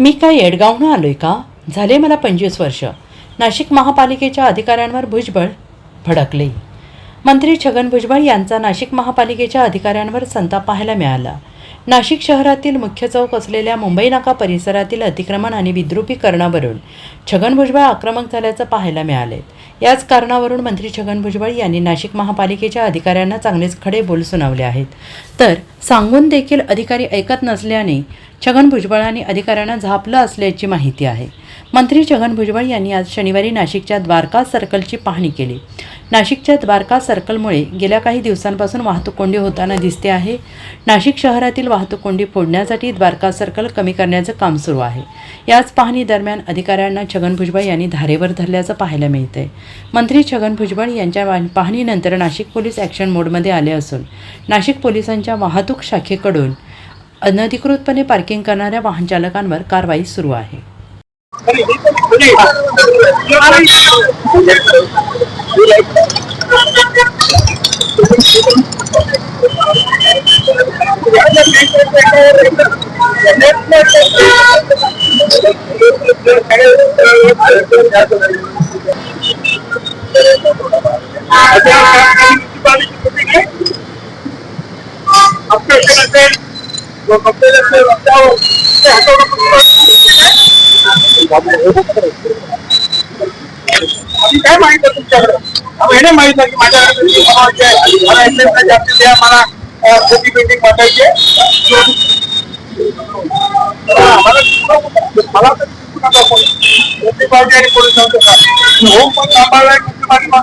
मी काय येडगावहून आलोय का? झाले मला पंचवीस वर्ष. नाशिक महापालिकेच्या अधिकाऱ्यांवर भुजबळ भडकले. मंत्री छगन भुजबळ यांचा नाशिक महापालिकेच्या अधिकाऱ्यांवर संताप पाहायला मिळाला. नाशिक शहरातील मुख्य चौक असलेल्या मुंबई नाका परिसरातील अतिक्रमण आणि विद्रुपीकरणावरून छगन भुजबळ आक्रमक झाल्याचं पाहायला मिळाले. याच कारणावरून मंत्री छगन भुजबळ यांनी नाशिक महापालिकेच्या अधिकाऱ्यांना चांगलेच खडे बोल सुनावले आहेत. तर सांगून देखील अधिकारी ऐकत नसल्याने छगन भुजबळांनी अधिकाऱ्यांना झापलं असल्याची माहिती आहे. मंत्री छगन भुजबळ यांनी आज शनिवारी नाशिकच्या द्वारका सर्कलची पाहणी केली. नाशिकच्या द्वारका सर्कलमुळे गेल्या काही दिवसांपासून वाहतूक कोंडी होताना दिसते आहे. नाशिक शहरातील वाहतूक कोंडी फोडण्यासाठी द्वारका सर्कल कमी करण्याचं काम सुरू आहे. याच पाहणी दरम्यान अधिकाऱ्यांना छगन भुजबळ यांनी धारेवर धरल्याचं पाहायला मिळतंय. मंत्री छगन भुजबळ यांच्या पाहणीनंतर नाशिक पोलीस ॲक्शन मोडमध्ये आले असून नाशिक पोलिसांच्या वाहतूक शाखेकडून अनधिकृतपणे पार्किंग करणाऱ्या वाहन चालकांवर कारवाई सुरू आहे. काय माहीत आहे तुमच्याकडे आम्ही हे नाही माहीत आहे की माझ्याकडे मला एक्सरसाइज जास्त द्या मला खोटी पेंटिंग वाटायची मला पार्टी आणि पोलीस होम पण सांभाळलाय पार्टी पण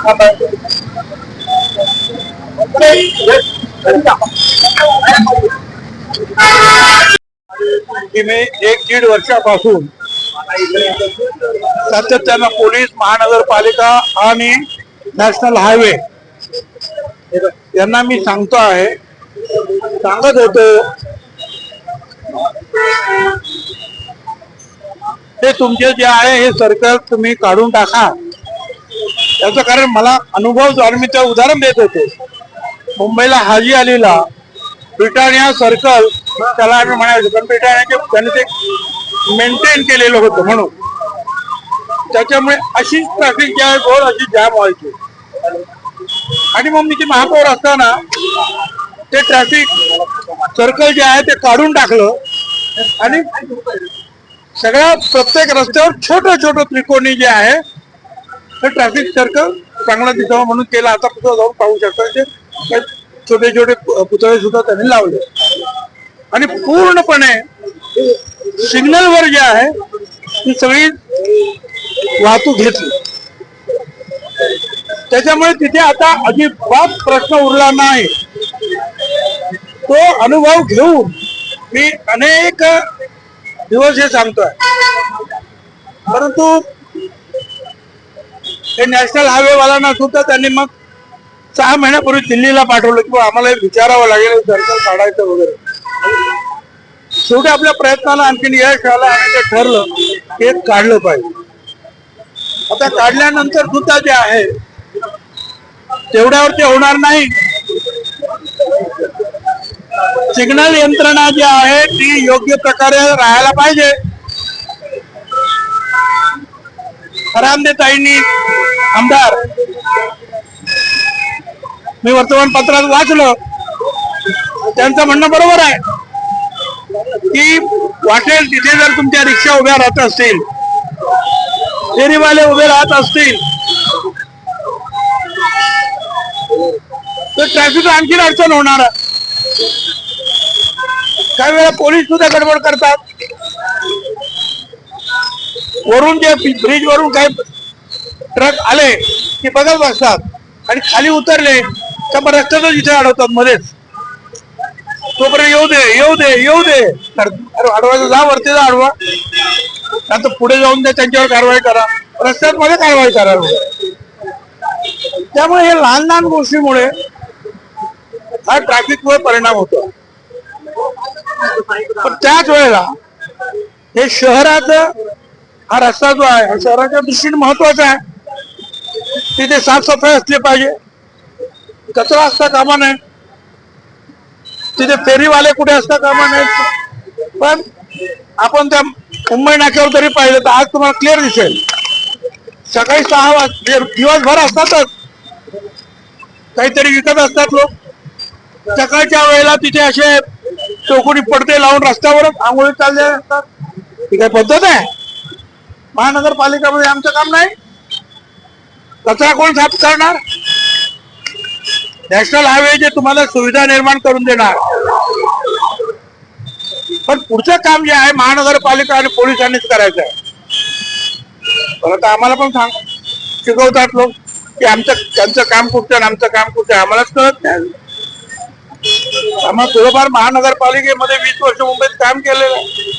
एक दीड वर्षापासून सातत्यानं पोलीस महानगरपालिका आणि नॅशनल हायवे यांना मी सांगतो आहे. सांगत होतो. हे तुमचे जे आहे हे सर्कल तुम्ही काढून टाका. याचं कारण मला अनुभव जो मी ते उदाहरण देत होते मुंबईला हाजी अलीला ब्रिटानिया सर्कल त्याला आम्ही म्हणायचो पण ब्रिटानियाचे त्यांनी ते मेंटेन केलेलं होतं म्हणून. त्याच्यामुळे अशीच ट्रॅफिक जी आहे अशी जाम व्हायची. आणि मग मी ते महापौर असताना ते ट्रॅफिक सर्कल जे आहे ते काढून टाकलं. आणि सगळ्या प्रत्येक रस्त्यावर छोटं छोटं त्रिकोणी जे आहे ते ट्रॅफिक सर्कल चांगलं दिसावं म्हणून केलं. आता कुठं जाऊन पाहू शकतो ते म्हणजे छोटे छोटे पुतळे सुद्धा त्यांनी लावले. आणि पूर्णपणे सिग्नल वर जे आहे ती सगळी वाहतूक घेतली. त्याच्यामुळे तिथे आता अजिबात प्रश्न उरला नाही. तो अनुभव घेऊन मी अनेक दिवस हे सांगतोय. परंतु हे नॅशनल हायवे वाल्यांना सुद्धा त्यांनी मग सहा महिन्यापूर्वी दिल्लीला पाठवलं किंवा आम्हाला विचारावं लागेल सर्कल काढायचं वगैरे. शेवटी आपल्या प्रयत्नाला आणखीन यश आलं आणि ते ठरलं की हे काढलं पाहिजे. आता काढल्यानंतर सुद्धा जे आहे तेवढ्यावर ते होणार नाही. सिग्नल यंत्रणा जी आहे ती योग्य प्रकारे राहायला पाहिजे. ताईंनी आमदार मी वर्तमानपत्रात वाचलं. त्यांचं म्हणणं बरोबर आहे. की वाटेल तिथे जर तुमच्या रिक्षा उभ्या राहत असतील फेरीवाले उभे राहत असतील तर ट्रॅफिक आणखीन अडचण होणार काही वेळा पोलीस सुद्धा गडबड करतात. वरून जे ब्रिज वरून काही ट्रक आले की बघत बसतात आणि खाली उतरले त्या मग रस्त्यातच इथे अडवतात मध्येच. तोपर्यंत येऊ दे येऊ दे येऊ दे. अरे अडवायचं जा वरती जा अडवा आता पुढे जाऊन ते त्यांच्यावर कारवाई करा. रस्त्यात मध्ये कारवाई करा त्यामुळे हे लहान लहान गोष्टीमुळे हा ट्रॅफिकमुळे परिणाम होतो. पण त्याच वेळेला हे शहराचं हा रस्ता जो आहे हा शहराच्या दृष्टीने महत्त्वाचा आहे. तिथे साफसफाई असली पाहिजे. कचरा असता कामा नये. तिथे फेरीवाले कुठे असता कामा नये. पण आपण त्या मुंबई नाक्यावर तरी पाहिलं तर आज तुम्हाला क्लिअर दिसेल. सकाळी सहा वाज दिवसभर असतातच. काहीतरी विकत असतात लोक. सकाळच्या वेळेला तिथे असे चौकोनी पडदे लावून रस्त्यावरच आंघोळी चालले असतात ही काय पद्धत आहे? महानगरपालिकामध्ये आमचं काम नाही. कचरा कोण साफ करणार? नॅशनल हायवे जे तुम्हाला सुविधा निर्माण करून देणार. पण पुढचं काम जे आहे महानगरपालिका आणि पोलिसांनीच करायचं आहे. परत आम्हाला पण सांग शिकवतात लोक की आमचं त्यांचं काम कुठचं आणि आमचं काम कुठचं आहे आम्हालाच कळत नाही. आम्हाला थोडंफार महानगरपालिकेमध्ये वीस वर्ष मुंबईत काम केलेलं आहे.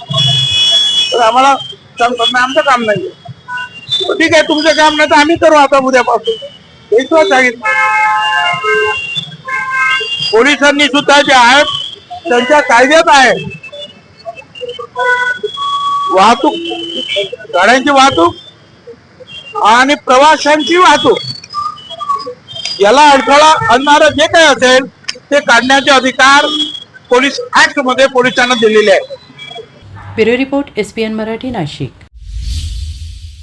तर आम्हाला काम करणं आमचं काम नाही ठीक आहे तुमचं काम नाही तर आम्ही करू आता उद्यापासून. सांगितलं पोलिसांनी सुद्धा जे आहेत त्यांच्या कायद्यात आहे. वाहतूक गाड्यांची वाहतूक आणि प्रवाशांची वाहतूक. याला अडथळा आणणारं जे काही असेल ते काढण्याचे अधिकार पोलीस ऍक्टमध्ये पोलिसांना दिलेले आहे bureau report S P N Marathi Nashik.